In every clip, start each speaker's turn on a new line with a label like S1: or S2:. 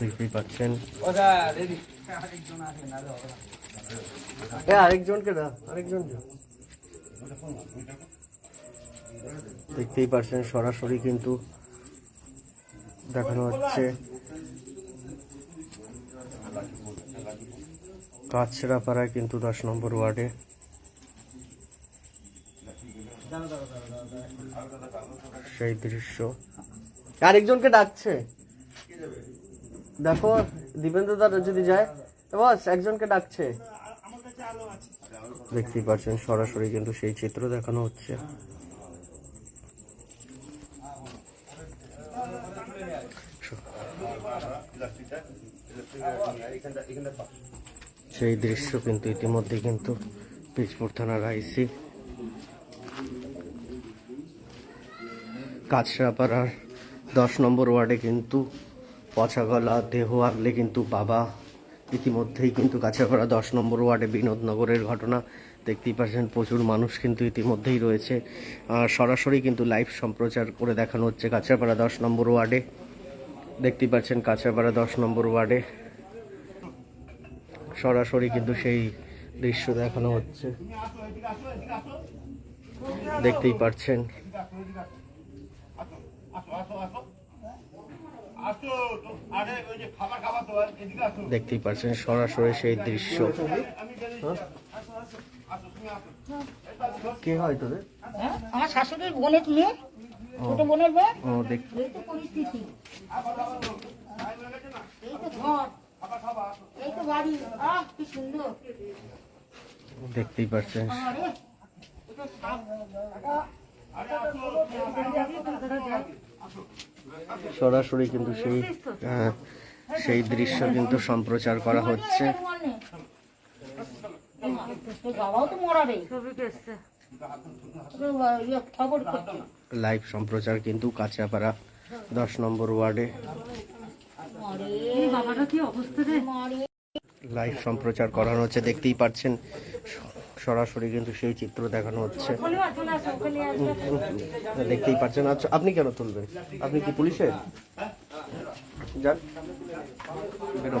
S1: দেখতেই পাচ্ছেন। আরেকজনকে আরেকজন দেখতেই পাচ্ছেন সরাসরি কিন্তু দেখানো হচ্ছে। কাছড়াপাড়ায় কিন্তু দশ নম্বর ওয়ার্ডে। সেই দৃশ্য। আরেকজনকে ডাকছে। দেখো দীপেন্দ্র দাদা যদি যায় বস, একজনকে ডাকছে। দেখতেই পাচ্ছেন, সরাসরি কিন্তু সেই চিত্র দেখানো হচ্ছে। সেই দৃশ্য কিন্তু ইতিমধ্যে কিন্তু পিচপুর থানার আইসি কাছড়াপাড়ার দশ নম্বর ওয়ার্ডে কিন্তু পচা গলা, দেহ আগলে কিন্তু বাবা। ইতিমধ্যেই কিন্তু কাছড়াপাড়া দশ নম্বর ওয়ার্ডে বিনোদনগরের ঘটনা। দেখতেই পাচ্ছেন প্রচুর মানুষ কিন্তু ইতিমধ্যেই রয়েছে। সরাসরি কিন্তু লাইভ সম্প্রচার করে দেখানো হচ্ছে কাছড়াপাড়া দশ নম্বর ওয়ার্ডে। দেখতেই পাচ্ছেন কাছড়াপাড়া দশ নম্বর ওয়ার্ডে। সরাসরি কিন্তু সেই দৃশ্য দেখানো হচ্ছে। দেখতেই পাচ্ছেন। দেখতেই পাচ্ছেন সরাসরি সেই দৃশ্য। কে হয় তোদের?
S2: হ্যাঁ? আমার শাশুড়ির বোনের মেয়ে ছোট বোনের মেয়ে
S1: ও দেখ।
S2: এই তো পরিস্থিতি। এই তো ঘর। এই তো বাড়ি। আহ কি সুন্দর।
S1: দেখতেই পাচ্ছেন
S2: আরে। এটা সাপ।
S1: সরাসরি কিন্তু সেই সেই দৃশ্য কিন্তু সম্প্রচার করা হচ্ছে। লাইভ সম্প্রচার কিন্তু কাঁচাপাড়া দশ নম্বর ওয়ার্ডে। লাইভ সম্প্রচার করানো হচ্ছে দেখতেই পাচ্ছেন। সরাসরি কিন্তু সেই চিত্র দেখানো হচ্ছে। দেখতেই পাচ্ছেন। আচ্ছা আপনি কেন তুলবেন? আপনি কি পুলিশের যান। বেরো।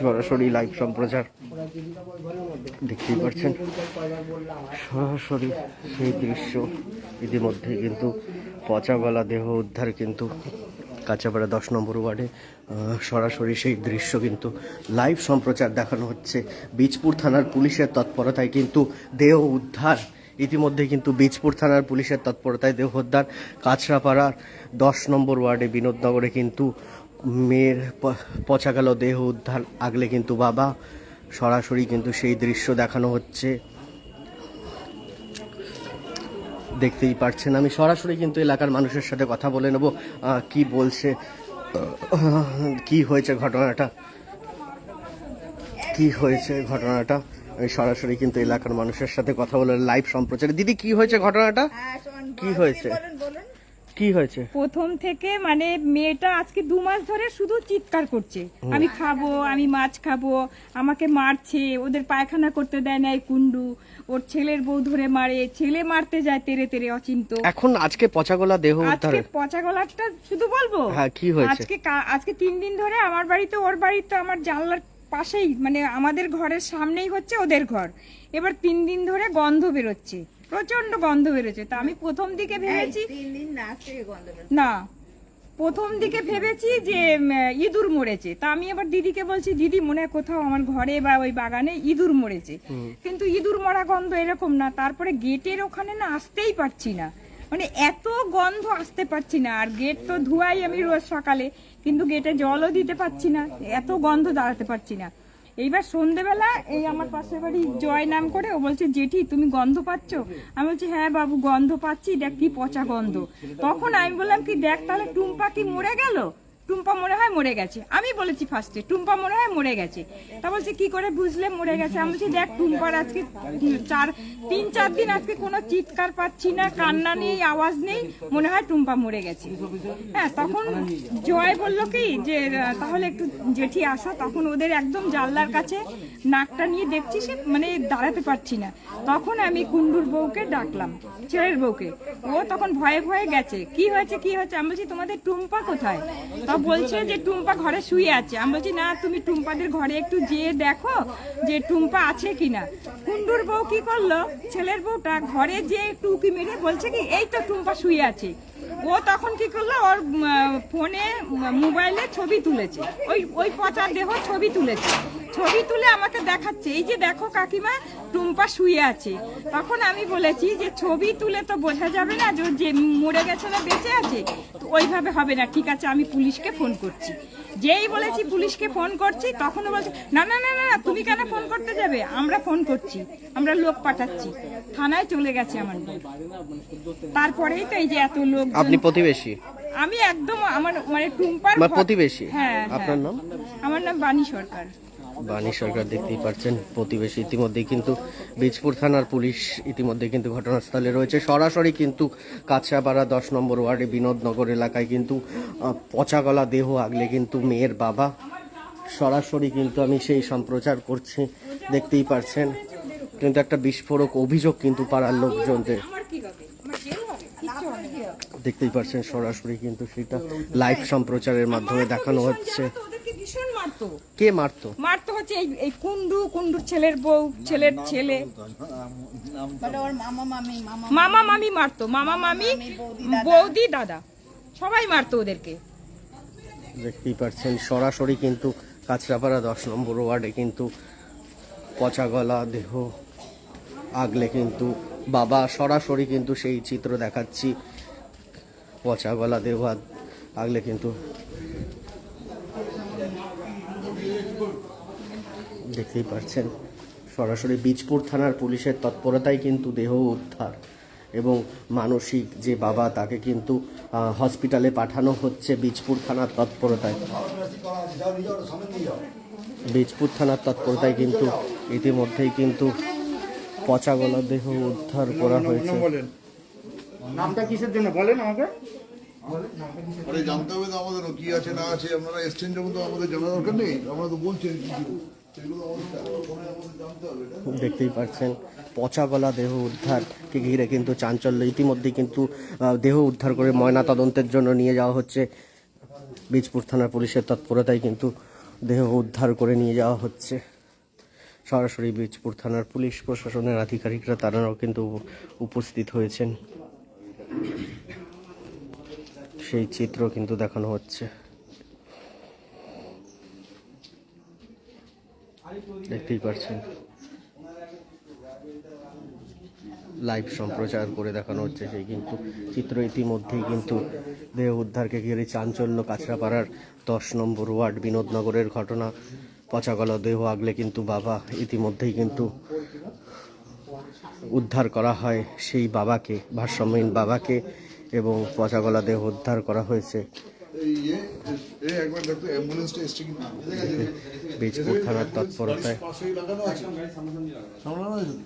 S1: সরাসরি লাইভ সম্প্রচার। দেখতেই পাচ্ছেন। সরাসরি সেই দৃশ্য। ইতিমধ্যে কিন্তু পচা গলা দেহ উদ্ধার কিন্তু কাঁচাপাড়া দশ নম্বর ওয়ার্ডে সরাসরি সেই দৃশ্য কিন্তু লাইভ সম্প্রচার দেখানো হচ্ছে। বীজপুর থানার পুলিশের তৎপরতায় কিন্তু দেহ উদ্ধার ইতিমধ্যে কিন্তু বীজপুর থানার পুলিশের তৎপরতায় দেহ উদ্ধার কাছড়াপাড়ার দশ নম্বর ওয়ার্ডে বিনোদনগরে কিন্তু মেয়ের পচা গেল দেহ উদ্ধার। আগলে কিন্তু বাবা। সরাসরি কিন্তু সেই দৃশ্য দেখানো হচ্ছে। দেখতেই পারছেন আমি। সরাসরি কিন্তু এলাকার মানুষের সাথে কথা বলে নেব। কি বলছে কি হয়েছে ঘটনাটা? কি হয়েছে ঘটনাটা? সরাসরি কিন্তু এলাকার মানুষের সাথে কথা বলে লাইভ সম্প্রচারে। দিদি কি হয়েছে ঘটনাটা? কি হয়েছে? কি হয়েছে?
S3: প্রথম থেকে মানে মেয়েটা আজকে দু মাস ধরে শুধু চিৎকার করছে। আমি খাব আমি মাছ খাব আমাকে মারছে ওদের পায়খানা করতে দেয় না এই কুন্ডু ওর ছেলের বউ ধরে মারে ছেলে মারতে যায় তেরে তেরে অচিন্ত
S1: এখন আজকে পচাগোলা দেহ
S3: আজকে পচা গলাটা শুধু বলব?
S1: হ্যাঁ, কি হয়েছে?
S3: আজকে আজকে তিন দিন ধরে আমার বাড়িতে ওর বাড়িতে আমার জানলার পাশেই মানে আমাদের ঘরের সামনেই হচ্ছে ওদের ঘর। এবার তিন দিন ধরে গন্ধ বেরোচ্ছে প্রচণ্ড গন্ধ বেরোচ্ছে। তা আমি প্রথম দিকে ভেবেছি না প্রথম দিকে ভেবেছি যে ইঁদুর মরেছে। তা আমি এবার দিদিকে বলছি দিদি মনে হয় কোথাও আমার ঘরে বা ওই বাগানে ইঁদুর মরেছে। কিন্তু ইঁদুর মরা গন্ধ এরকম না তারপরে গেটের ওখানে না আসতেই পারছি না। মানে এত গন্ধ আসতে পারছি না। আর গেট তো ধুয়াই আমি রোজ সকালে, কিন্তু গেটে জলও দিতে পারছি না, এত গন্ধ দাঁড়াতে পারছি না। এইবার সন্ধেবেলা এই আমার পাশের বাড়ি জয় নাম করে, ও বলছে, জেঠি, তুমি গন্ধ পাচ্ছ? আমি বলছি হ্যাঁ বাবু, গন্ধ পাচ্ছি, দেখ কি পচা গন্ধ। তখন আমি বললাম, কি দেখ, তাহলে টুম্পা কি মরে গেল? টুম্পা মনে হয়, মরে গেছে। আমি বলেছি ফার্স্টে টুম্পা মনে হয়, মরে গেছে। তা বলছে, কি করে বুঝলে, মরে গেছে? আমি বলছি, দেখ, টুম্পার আজকে চার, তিন, চার দিন আজকে কোনো চিৎকার পাচ্ছি না, কান্না নেই, আওয়াজ নেই, মনে হয় টুম্পা মরে গেছে। হ্যাঁ তখন জয় বলল কি, যে, তাহলে একটু জেঠি আসো। তখন ওদের একদম জানলার কাছে নাকটা নিয়ে দেখছি সে মানে দাঁড়াতে পারছি না। তখন আমি কুন্ডুর বউকে ডাকলাম, ছেলের বউকে। ও তখন ভয়ে ভয়ে গেছে, কি হয়েছে কি হয়েছে? আমি বলছি, তোমাদের টুম্পা কোথায়? বলছে যে টুম্পা ঘরে শুয়ে আছে। আমি বলছি, না, তুমি টুম্পাদের ঘরে একটু যেয়ে দেখো যে টুম্পা আছে কিনা। কুন্ডুর বউ কি করল? ছেলের বউটা ঘরে যে একটু উকি মেরে বলছে কি, এই তো টুম্পা শুয়ে আছে। ও তখন কি করল? ওর ফোনে মোবাইলে ছবি তুলেছে। ওই ওই পচা দেহ ছবি তুলেছে। ছবি তুলে আমাকে দেখাচ্ছে। এই যে দেখো কাকিমা টুম্পা শুয়ে আছে। তখন আমি বলেছি যে ছবি তুলে তো বোঝা যাবে না যে মরে গেছে না বেঁচে আছে। তো ওইভাবে হবে না ঠিক আছে আমি পুলিশকে ফোন করছি। যেই বলেছি পুলিশকে ফোন করছি তখনও বলছে না না না না তুমি কেন ফোন করতে যাবে? আমরা ফোন করছি আমরা লোক পাঠাচ্ছি। থানায় চলে গেছে আমার তারপরেই তো এই যে এত লোক
S1: আপনি প্রতিবেশী?
S3: আমি একদম আমার মানে টুম্পার
S1: প্রতিবেশী?
S3: হ্যাঁ
S1: আপনার
S3: হ্যাঁ।
S1: নাম?
S3: আমার নাম বাণী সরকার।
S1: বাণী সরকার দেখতেই পাচ্ছেন প্রতিবেশী ইতিমধ্যেই কিন্তু বীজপুর থানার পুলিশ ইতিমধ্যে কিন্তু ঘটনাস্থলে রয়েছে। সরাসরি কিন্তু কাছাপাড়া দশ নম্বর ওয়ার্ডে বিনোদনগর এলাকায় কিন্তু পচাগলা দেহ আগলে কিন্তু মেয়ের বাবা। সরাসরি কিন্তু আমি সেই সম্প্রচার করছি, দেখতেই পাচ্ছেন কিন্তু একটা বিস্ফোরক অভিযোগ কিন্তু পাড়ার লোকজনদের। দেখতেই পাচ্ছেন সরাসরি কিন্তু সেটা লাইভ সম্প্রচারের মাধ্যমে দেখানো হচ্ছে।
S3: ভীষণ মারতো।
S1: কে মারতো?
S3: মারতো হচ্ছে এই এই কুন্ডু কুন্ডুর ছেলের বউ ছেলের ছেলে।
S2: মামা মামি মামা
S3: মামা। মামি মারতো মামা মামি বৌদি দাদা। সবাই মারতো ওদেরকে।
S1: দেখতেই পাচ্ছেন সরাসরি কিন্তু কাঁচরাপাড়া দশ নম্বর ওয়ার্ডে কিন্তু পচা গলা দেহ আগলে কিন্তু বাবা সরাসরি কিন্তু সেই চিত্র দেখাচ্ছি। পচা গলা দেহ আগলে কিন্তু দেখতেই পাচ্ছেন। সরাসরি বীজপুর থানার পুলিশের তৎপরতায় কিন্তু দেহ উদ্ধার এবং মানসিক যে বাবা তাকে কিন্তু হসপিটালে পাঠানো হচ্ছে বীজপুর থানার তৎপরতায়। বীজপুর থানার তৎপরতায় কিন্তু ইতিমধ্যেই কিন্তু পচা গলা দেহ উদ্ধার করা হয়েছে।
S4: নামটা কিসের জন্য? বলেন আমাকে।
S5: আরে জানতে হবে তো আমাদের কি আছে না আছে। আপনারা এসছেন যখন তো আমাদের জানা দরকার নেই। আমরা তো বলছেন
S1: দেখতেই পাচ্ছেন, পচা গলা দেহ উদ্ধারকে ঘিরে কিন্তু চাঞ্চল্য। ইতিমধ্যে কিন্তু দেহ উদ্ধার করে ময়না তদন্তের জন্য নিয়ে যাওয়া হচ্ছে। বীজপুর থানার পুলিশের তৎপরতায় কিন্তু দেহ উদ্ধার করে নিয়ে যাওয়া হচ্ছে। সরাসরি বীজপুর থানার পুলিশ প্রশাসনের আধিকারিকরা তারাও কিন্তু উপস্থিত হয়েছেন। সেই চিত্র কিন্তু দেখানো হচ্ছে। দেখতেই পাচ্ছেন লাইভ সম্প্রচার করে দেখানো হচ্ছে সেই কিন্তু চিত্র ইতিমধ্যেই কিন্তু দেহ উদ্ধারকে ঘিরে চাঞ্চল্য কাছড়াপাড়ার দশ নম্বর ওয়ার্ড বিনোদনগরের ঘটনা। পচাগলা দেহ আগলে কিন্তু বাবা। ইতিমধ্যেই কিন্তু উদ্ধার করা হয় সেই বাবাকে, ভারসাম্যহীন বাবাকে এবং পচাগলা দেহ উদ্ধার করা হয়েছে।
S5: ইয়ে এ একবার দেখতো অ্যাম্বুলেন্সটা এসছে কি না
S1: বীজপুর থানার তৎপরতায়।
S5: পাশেই লাগানো আছে। সামলানো আছে?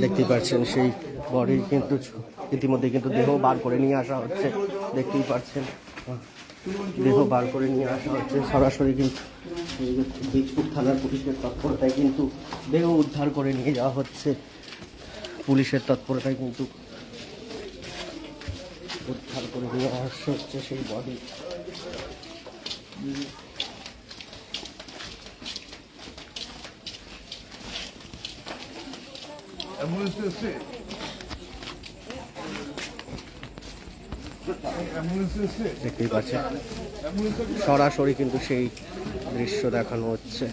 S1: দেখতেই পাচ্ছেন সেই বডি কিন্তু ইতিমধ্যে কিন্তু দেহ বার করে নিয়ে আসা হচ্ছে। দেখতেই পাচ্ছেন দেহ বার করে নিয়ে আসা হচ্ছে। সরাসরি কিন্তু বীজপুর থানার পুলিশের তৎপরতায় কিন্তু দেহ উদ্ধার করে নিয়ে যাওয়া হচ্ছে। পুলিশের তৎপরতায় কিন্তু উদ্ধার করে নিয়ে আসা হচ্ছে সেই বডি
S5: অ্যাম্বুলেন্সটা এসছে
S1: দেখতেই পাচ্ছেন। সরাসরি কিন্তু সেই দৃশ্য দেখানো হচ্ছে।